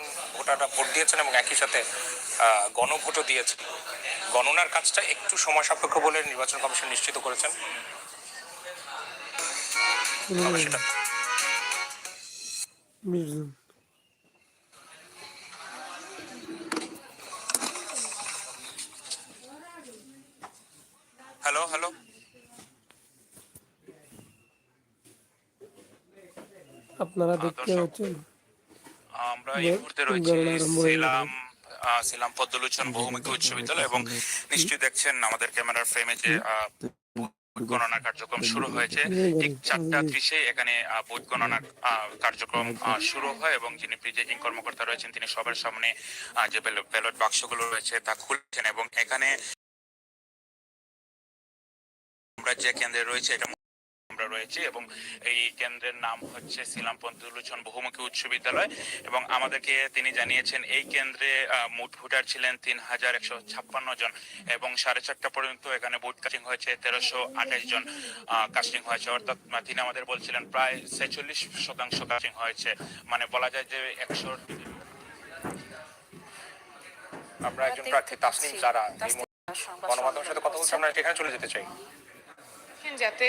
সাধারণ ভোটাররা ভোট দিয়েছেন এবং একই সাথে গণভোটও দিয়েছেন। গণনার কাজটা একটু সময় সাপেক্ষ বলে নির্বাচন কমিশন নিশ্চিত করেছেন। Hello hello. আপনারা দেখতে। পাচ্ছেন? আমরা এই মুহূর্তে রয়েছি। সিলাম পদ্মলোচন বহুমুখী উচ্চ বিদ্যালয় এবং নিশ্চয়ই দেখছেন আমাদের ক্যামেরার ফ্রেমে যে ভোট গণনা কার্যক্রম শুরু হয়েছে। ঠিক চারটা ত্রিশে এখানে ভোট গণনা কার্যক্রম শুরু হয় এবং যিনি প্রিজাইডিং কর্মকর্তা রয়েছেন তিনি সবার সামনে যে ব্যালট বাক্সগুলো রয়েছে তা খুলছেন এবং এখানে আমরা যে কেন্দ্রে রয়েছে এটা আমরা রয়েছি এবং এই কেন্দ্রের নাম হচ্ছে সিলাম পন্থুলুচন বহুমুখী উচ্চ বিদ্যালয় এবং আমাদেরকে তিনি জানিয়েছেন এই কেন্দ্রে মোট ভোটার ছিলেন তিন হাজার একশো ছাপ্পান্ন জন এবং সাড়ে চারটা পর্যন্ত এখানে ভোট কাস্টিং হয়েছে তেরোশো আঠাশ জন কাস্টিং হয়েছে। অর্থাৎ তিনি আমাদের বলছিলেন প্রায় ছেচল্লিশ শতাংশ কাস্টিং হয়েছে। মানে বলা যায় যে একশো আমরা একজন প্রার্থী তাসনিম জারা গণমাধ্যমের সাথে কথা বলছি আমরা এখানে চলে যেতে চাই। যাতে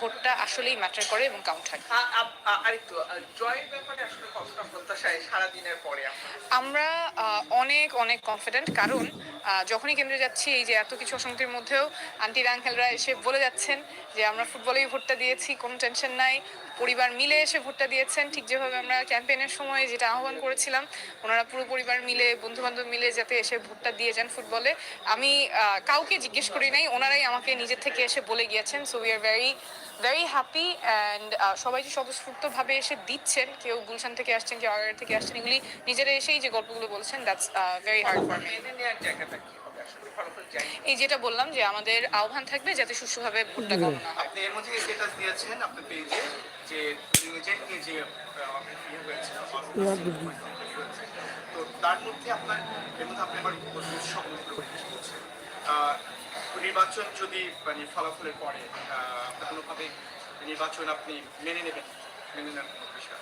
ভোটটা আসলেই ম্যাটার করে এবং কাউন্ট হয়। আরেকটু জয়ের ব্যাপারে আসলে কতটা প্রত্যাশায় সারাদিনের পরে আমরা অনেক অনেক কনফিডেন্ট কারণ যখনই কেন্দ্রে যাচ্ছি এই যে এত কিছু অশান্তির মধ্যেও আন্টি আঙ্কেলরা এসে বলে যাচ্ছেন যে আমরা ফুটবলেই ভোটটা দিয়েছি কোনো টেনশন নাই। পরিবার মিলে এসে ভোটটা দিয়েছেন। ঠিক যেভাবে আমরা ক্যাম্পেইনের সময় যেটা আহ্বান করেছিলাম ওনারা পুরো পরিবার মিলে বন্ধু বান্ধব মিলে যাতে এসে ভোটটা দিয়ে যান ফুটবলে। আমি কাউকে জিজ্ঞেস করি নাই ওনারাই আমাকে নিজের থেকে এসে বলে গিয়েছেন। So we are very very happy and সবাই যে স্বতঃস্ফূর্তভাবে এসে দিচ্ছেন কেউ গুলশান থেকে আসছেন কেউ আগার থেকে আসছেন এগুলি নিজেরা এসেই যে গল্পগুলো বলছেন that's very hard for me এই যেটা বললাম যে আমাদের আহ্বান থাকবে যাতে সুষ্ঠুভাবে ভোটটা গণনা হয়। আপনি এর মধ্যে স্ট্যাটাস দিয়েছেন আপনার পেজে যে এজেন্টকে যে ইয়ে হয়েছে তো তার মধ্যে আপনার এর মধ্যে আপনি আবার করছেন। আহ, নির্বাচন যদি মানে আহ, আপনার কোনোভাবে নির্বাচন আপনি মেনে নেবেন? মেনে নেওয়ার কোনো বিষয়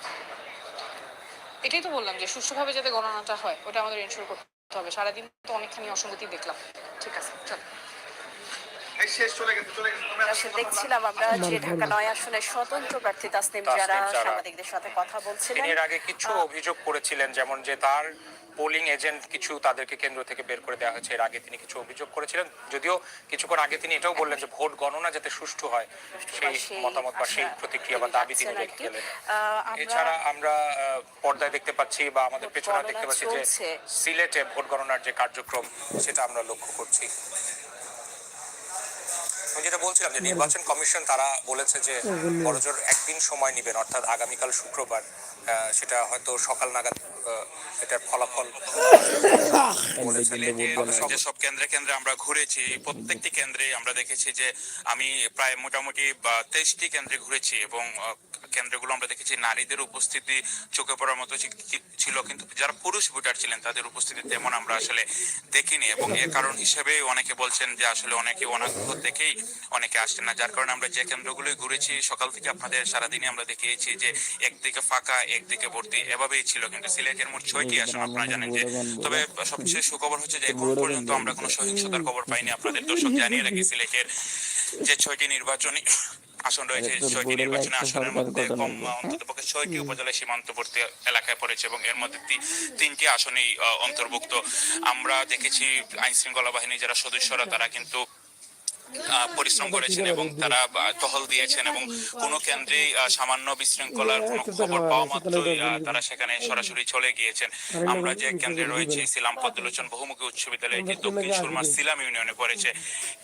এটাই তো বললাম যে সুষ্ঠুভাবে যাতে গণনাটা হয় ওটা আমাদের এনশোর করতে হবে। সারাদিন তো অনেকখানি অসঙ্গতি দেখলাম। ঠিক আছে চল এই শেষ চলে গেছে চলে গেছে তোমরা আসলে দেখছিলাম আমরা যে ঢাকা নয় আসনে স্বতন্ত্র প্রার্থী তাসনিম যারা জারা। সাংবাদিকদের সাথে কথা বলছিলেন। এর আগে কিছু অভিযোগ করেছিলেন যেমন যে তার পোলিং এজেন্ট কিছু তাদেরকে কেন্দ্র থেকে বের করে দেওয়া হয়েছে এর আগে তিনি কিছু অভিযোগ করেছিলেন। যদিও কিছুক্ষণ আগে তিনি এটাও বললেন যে ভোট গণনা যাতে সুষ্ঠু হয় সেই মতামত বা সেই প্রতিক্রিয়া বা দাবি তিনি রেখে গেলেন। এছাড়া আমরা আহ, পর্দায় দেখতে পাচ্ছি বা আমাদের পেছনে দেখতে পাচ্ছি যে। সিলেটে ভোট গণনার যে কার্যক্রম সেটা আমরা লক্ষ্য করছি। আমি যেটা বলছিলাম যে নির্বাচন কমিশন তারা বলেছে যে বড়জোর একদিন সময় নেবেন অর্থাৎ আগামীকাল শুক্রবার আহ, সেটা হয়তো সকাল নাগাদ এটার ফলাফল যেসব কেন্দ্রে কেন্দ্রে আমরা ঘুরেছি প্রত্যেকটি কেন্দ্রে আমরা দেখেছি যে আমি প্রায় মোটামুটি তেইশটি কেন্দ্রে ঘুরেছি এবং কেন্দ্রগুলো আমরা দেখেছি নারীদের উপস্থিতি চোখে পড়ার মতো ছিল কিন্তু যারা পুরুষ ভোটার ছিলেন তাদের উপস্থিতি তেমন আমরা আসলে দেখিনি এবং এর কারণ হিসেবে অনেকে বলছেন যে আসলে অনেকে অনাগ্রহ দেখেই অনেকে আসছেন না যার কারণে আমরা যে কেন্দ্রগুলোই ঘুরেছি সকাল থেকে আপনাদের সারাদিনই আমরা দেখিয়েছি যে একদিকে ফাঁকা একদিকে ভর্তি এভাবেই ছিল কিন্তু সিলেটের মোট ছয়টি আসন আপনারা জানেন যে তবে সবচেয়ে সুখবর হচ্ছে যে এখন পর্যন্ত আমরা কোনো সহিংসতার খবর পাইনি। আপনাদের দর্শক জানিয়ে রাখি সিলেটের যে ছয়টি নির্বাচনী আসন রয়েছে ছয়টি নির্বাচনী আসনের মধ্যে কম অন্তত পক্ষে ছয়টি উপজেলা সীমান্তবর্তী এলাকায় পড়েছে এবং এর মধ্যে তিনটি আসনেই অন্তর্ভুক্ত। আমরা দেখেছি আইন শৃঙ্খলা বাহিনীর যারা সদস্যরা তারা কিন্তু পরিশ্রম করেছেন এবং তারা টহল দিয়েছেন এবং কোনো কেন্দ্রেই সামান্য বিশৃঙ্খলার কোনো খবর পাওয়া মাত্রই তারা সেখানে সরাসরি চলে গিয়েছেন। আমরা যে কেন্দ্রে রয়েছে সিলাম পদ্মলোচন বহুমুখী উচ্চ বিদ্যালয় এটি দক্ষিণ সুরমা সিলাম ইউনিয়নে পড়েছে।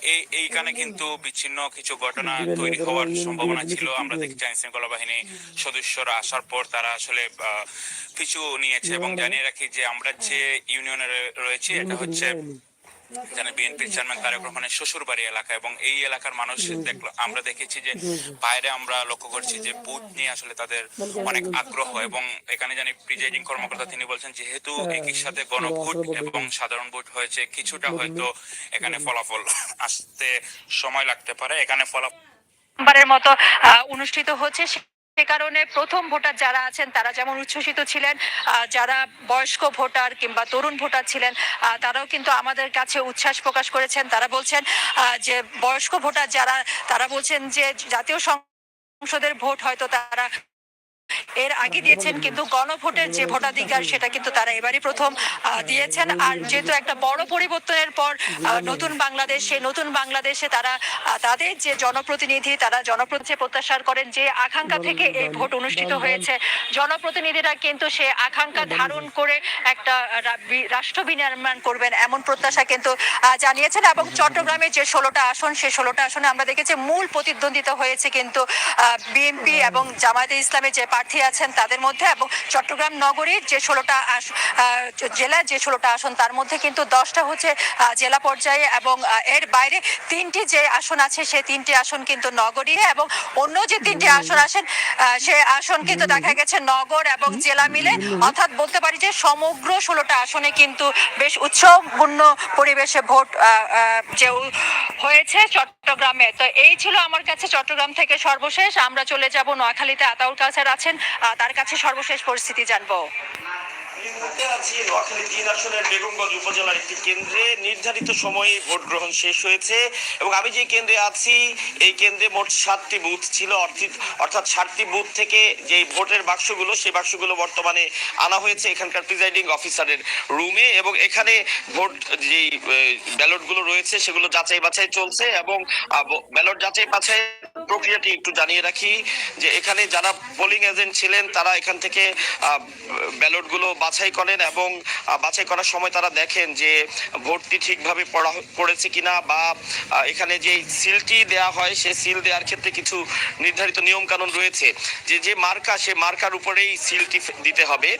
এই এইখানে কিন্তু বিচ্ছিন্ন কিছু ঘটনা তৈরি হওয়ার সম্ভাবনা ছিল। আমরা দেখেছি আইন শৃঙ্খলা বাহিনী সদস্যরা আসার পর তারা আসলে আহ, পিছু নিয়েছে এবং জানিয়ে রাখি যে আমরা যে ইউনিয়নে রয়ে- রয়েছি এটা হচ্ছে জানে বিএনপির চেয়ারম্যান তারেক রহমানের শ্বশুর বাড়ি এলাকা এবং এই এলাকার মানুষ দেখল আমরা দেখেছি যে বাইরে আমরা লক্ষ্য করছি যে বুথ নিয়ে আসলে তাদের অনেক আগ্রহ এবং এখানে জানি প্রিজাইডিং কর্মকর্তা তিনি বলছেন যেহেতু একই সাথে গণভোট এবং সাধারণ ভোট হয়েছে কিছুটা হয়তো এখানে ফলাফল আসতে সময় লাগতে পারে এখানে ফলাফল মতো আহ, অনুষ্ঠিত হচ্ছে সে কারণে প্রথম ভোটার যারা আছেন, তারা যেমন উচ্ছ্বসিত ছিলেন যারা বয়স্ক ভোটার কিংবা তরুণ ভোটার ছিলেন তারাও কিন্তু আমাদের কাছে উচ্ছ্বাস প্রকাশ করেছেন। তারা বলছেন যে বয়স্ক ভোটার যারা, তারা বলছেন যে জাতীয় সংসদের ভোট হয়তো তারা এর আগে দিয়েছেন কিন্তু গণভোটের যে ভোটাধিকার, সেটা কিন্তু তারা এবারই প্রথম দিয়েছেন। আর যেহেতু একটা বড় পরিবর্তনের পর নতুন বাংলাদেশ, সেই নতুন বাংলাদেশে তারা তাদের যে জনপ্রতিনিধি, তারা জনপ্রতিনিধি প্রত্যাশার করেন যে আকাঙ্ক্ষা থেকে এই ভোট অনুষ্ঠিত হয়েছে। জনপ্রতিনিধিরা কিন্তু সে আকাঙ্ক্ষা ধারণ করে একটা রাষ্ট্র বিনির্মাণ করবেন এমন প্রত্যাশা কিন্তু জানিয়েছেন। এবং চট্টগ্রামে যে ষোলোটা আসন সেই ষোলোটা আসনে আমরা দেখেছি, মূল প্রতিদ্বন্দ্বিতা হয়েছে কিন্তু বিএনপি এবং জামায়াতে ইসলামের যে প্রার্থী আছেন তাদের মধ্যে এবং চট্টগ্রাম নগরীর যে ষোলোটা জেলা, যে ষোলোটা আসন তার মধ্যে কিন্তু দশটা হচ্ছে জেলা পর্যায়ে এবং এর বাইরে তিনটি যে আসন আছে সেই তিনটি আসন কিন্তু নগরী এবং অন্য যে তিনটি আসন আসেন সে আসন কিন্তু দেখা গেছে নগর এবং জেলা মিলে। অর্থাৎ বলতে পারি যে সমগ্র ষোলোটা আসনে কিন্তু বেশ উৎসবপূর্ণ পরিবেশে ভোট যে হয়েছে চট্টগ্রামে। তো এই ছিল আমার কাছে চট্টগ্রাম থেকে সর্বশেষ। আমরা চলে যাব নোয়াখালীতে। আতাউল কাউসার আছেন তার কাছে সর্বশেষ পরিস্থিতি জানব। আছি নোয়াখালী আসনের বেগমগঞ্জ উপজেলার একটি কেন্দ্রে। নির্ধারিত সময়ে ভোট গ্রহণ শেষ হয়েছে এবং আমি যে কেন্দ্রে আছি, এই কেন্দ্রে মোট সাতটি বুথ ছিল। অর্থাৎ ষাটটি বুথ থেকে যে ভোটের বাক্সগুলো সেই বাক্সগুলো বর্তমানে আনা হয়েছে এখানকার প্রিজাইডিং অফিসারের রুমে এবং এখানে ভোট যে ব্যালটগুলো রয়েছে, সেগুলো যাচাই বাছাই চলছে এবং ব্যালট যাচাই বাছাই প্রক্রিয়াটি একটু জানিয়ে রাখি যে এখানে যারা পোলিং এজেন্ট ছিলেন, তারা এখান থেকে ব্যালটগুলো বাছাই করেন এবং বাছাই করার সময় তারা দেখেন যে ভোটটি ঠিকভাবে পড়া পড়েছে কিনা বা এখানে যে সিলটি দেয়া হয় সেই সিল দেওয়ার ক্ষেত্রে কিছু নির্ধারিত নিয়ম কানুন রয়েছে। যে যে মার্কা, সে মার্কার উপরেই সিলটি দিতে হবে।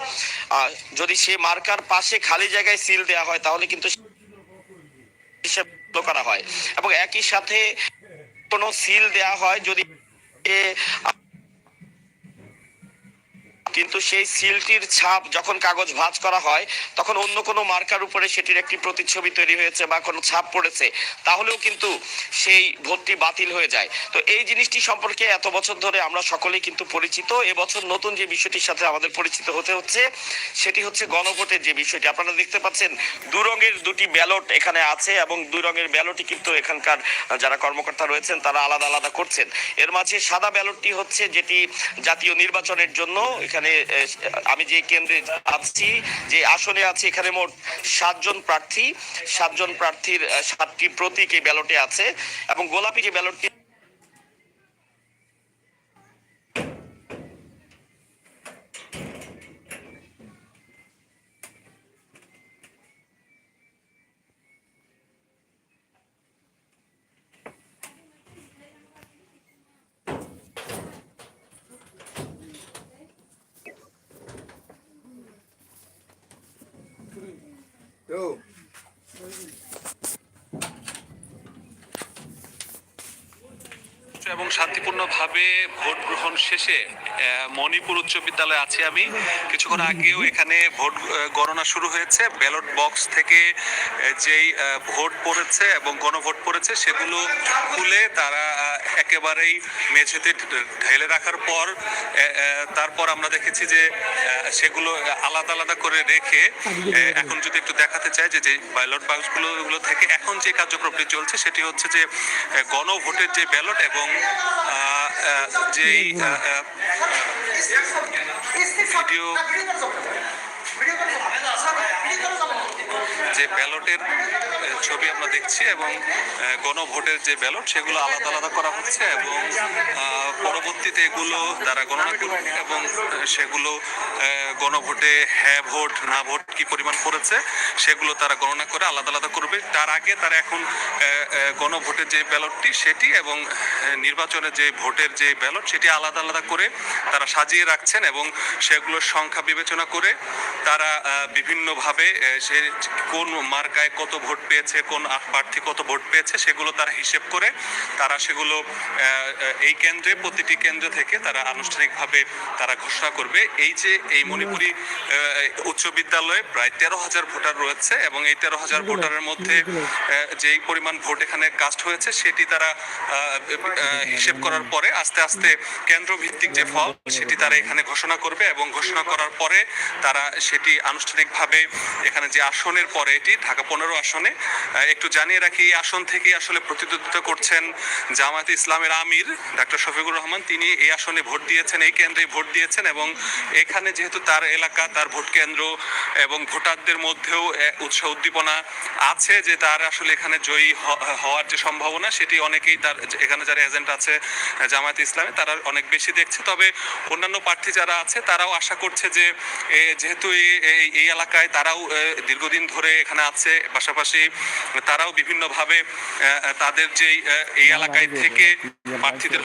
যদি সে মার্কার পাশে খালি জায়গায় সিল দেওয়া হয়, তাহলে কিন্তু করা হয়। এবং একই সাথে কোনো সিল দেয়া হয়, যদি কিন্তু সেই সিলটির ছাপ যখন কাগজ ভাঁজ করা হয়, তখন অন্য কোনো মার্কার উপরে সেটির একটি প্রতিচ্ছবি তৈরি হয়েছে বা কোনো ছাপ পড়েছে, তাহলেও কিন্তু সেই ভোটটি বাতিল হয়ে যায়। তো এই জিনিসটি সম্পর্কে এত বছর ধরে আমরা সকলেই কিন্তু পরিচিত। এবছর নতুন যে বিষয়টির সাথে আমাদের পরিচিত হতে হচ্ছে, সেটি হচ্ছে গণভোটের যে বিষয়টি। আপনারা দেখতে পাচ্ছেন, দু রঙের দুটি ব্যালট এখানে আছে এবং দুই রঙের ব্যালটই কিন্তু এখানকার যারা কর্মকর্তা রয়েছেন, তারা আলাদা আলাদা করছেন। এর মাঝে সাদা ব্যালটটি হচ্ছে যেটি জাতীয় নির্বাচনের জন্য এখানে এ, আমি যে কেন্দ্রে আছি যে আসনে আছি এখানে মোট সাতজন প্রার্থী। সাতজন প্রার্থীর সাতটি প্রতীক এই ব্যালটে আছে এবং গোলাপি যে ব্যালটটি এবং শান্তিপূর্ণভাবে ভোট গ্রহণ শেষে মণিপুর উচ্চ বিদ্যালয়ে আছি আমি। কিছুক্ষণ আগেও এখানে ভোট গণনা শুরু হয়েছে। ব্যালট বক্স থেকে যেই ভোট পড়েছে এবং গণভোট পড়েছে, সেগুলো খুলে তারা একেবারেই মেঝেতে ঢেলে রাখার পর তারপর আমরা দেখেছি যে সেগুলো আলাদা আলাদা করে রেখে এখন যদি একটু দেখাতে চাই যে যে ব্যালট বাক্সগুলো গুলো থেকে এখন যে কার্যক্রমটি চলছে, সেটি হচ্ছে যে গণভোটের যে ব্যালট এবং যেই ভিডিও যে ব্যালটের ছবি আমরা দেখছি এবং গণভোটের যে ব্যালট, সেগুলো আলাদা আলাদা করা হচ্ছে এবং পরবর্তীতে এগুলো তারা গণনা করবে এবং সেগুলো গণভোটে হ্যাঁ ভোট না ভোট কি পরিমাণ পড়েছে সেগুলো তারা গণনা করে আলাদা আলাদা করবে। তার আগে তারা এখন গণভোটের যে ব্যালটটি সেটি এবং আহ, নির্বাচনের যে ভোটের যে ব্যালট সেটি আলাদা আলাদা করে তারা সাজিয়ে রাখছেন এবং সেগুলোর সংখ্যা বিবেচনা করে তারা বিভিন্নভাবে সে কোন মার্কায় কত ভোট পেয়েছে কোন প্রার্থী কত ভোট পেয়েছে সেগুলো তারা হিসেব করে তারা সেগুলো এই কেন্দ্রে প্রতিটি কেন্দ্র থেকে তারা আনুষ্ঠানিকভাবে তারা ঘোষণা করবে। এই যে এই মণিপুর মণিপুরি উচ্চ বিদ্যালয়ে প্রায় তেরো হাজার ভোটার রয়েছে এবং এই তেরো হাজার ভোটারের মধ্যে যেই পরিমাণ ভোট এখানে কাস্ট হয়েছে সেটি তারা হিসেব করার পরে আস্তে আস্তে কেন্দ্র ভিত্তিক যে ফল সেটি তারা এখানে ঘোষণা করবে এবং ঘোষণা করার পরে তারা সেটি আনুষ্ঠানিকভাবে এখানে যে আসনের পরে এটি ঢাকা পনেরো আসনে একটু জানিয়ে রাখি এই আসন থেকে আসলে প্রতিদ্বন্দ্বিতা করছেন জামায়াতে ইসলামের আমির ডাক্তার শফিকুর রহমান। তিনি এই আসনে ভোট দিয়েছেন এই কেন্দ্রে ভোট দিয়েছেন এবং এখানে যেহেতু তার এলাকা তার ভোট কেন্দ্র এবং ভোটারদের মধ্যেও উৎসাহ উদ্দীপনা আছে যে তার আসলে এখানে জয়ী হওয়ার যে সম্ভাবনা সেটি অনেকেই তার এখানে যারা এজেন্ট আছে জামায়াতে ইসলামে তারা অনেক বেশি দেখছে তবে অন্যান্য প্রার্থী যারা আছে তারাও আশা করছে যে যেহেতু এই- এলাকায় তারাও দীর্ঘদিন ধরে এখানে আছে পাশাপাশি তারাও বিভিন্নভাবে তাদের যেই এই এলাকায় থেকে প্রার্থীদের